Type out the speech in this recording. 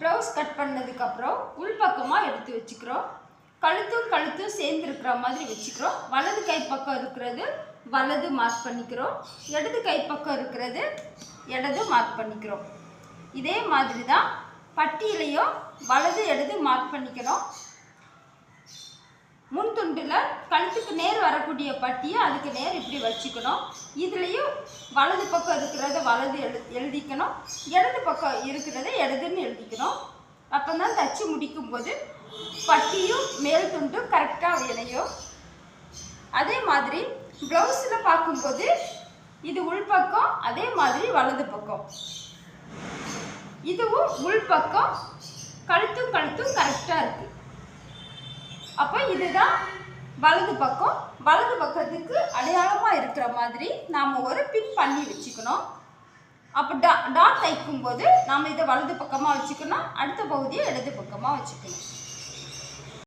Blouse cut பண்ணதுக்கப்புறம் உள்பக்கமாக எடுத்து வச்சுக்கிறோம். கழுத்தும் கழுத்தும் சேர்ந்துருக்கிற மாதிரி வச்சுக்கிறோம். வலது கை பக்கம் இருக்கிறது வலது மார்க் பண்ணிக்கிறோம். இடது கை பக்கம் இருக்கிறது இடது மார்க் பண்ணிக்கிறோம். இதே மாதிரி தான் பட்டியிலையும் வலது இடது மார்க் பண்ணிக்கிறோம். முன் துண்டில் கழுத்துக்கு நேர் வரக்கூடிய பட்டியை அதுக்கு நேர் இப்படி வச்சுக்கணும். இதுலேயும் வலது பக்கம் இருக்கிறத வலது எழு எழுதிக்கணும். இடது பக்கம் இருக்கிறத இடதுன்னு எழுதிக்கணும். அப்போ தான் தச்சு முடிக்கும்போது பட்டியும் மேல் துண்டும் கரெக்டாக இணையும் அதே மாதிரி ப்ளவுஸில் பார்க்கும்போது இது உள்பக்கம் அதே மாதிரி வலது பக்கம். இதுவும் உள்பக்கம் கழுத்தும் கழுத்தும் கரெக்டாக இருக்குது அப்போ இதுதான் வலது பக்கம். வலது பக்கத்துக்கு அடையாளமாக இருக்கிற மாதிரி நாம் ஒரு பின் பண்ணி வச்சுக்கணும். அப்போ டா டாட் தைக்கும்போது நாம் இதை வலது பக்கமாக வச்சுக்கணும். அடுத்த பகுதியை இடது பக்கமாக வச்சுக்கணும்.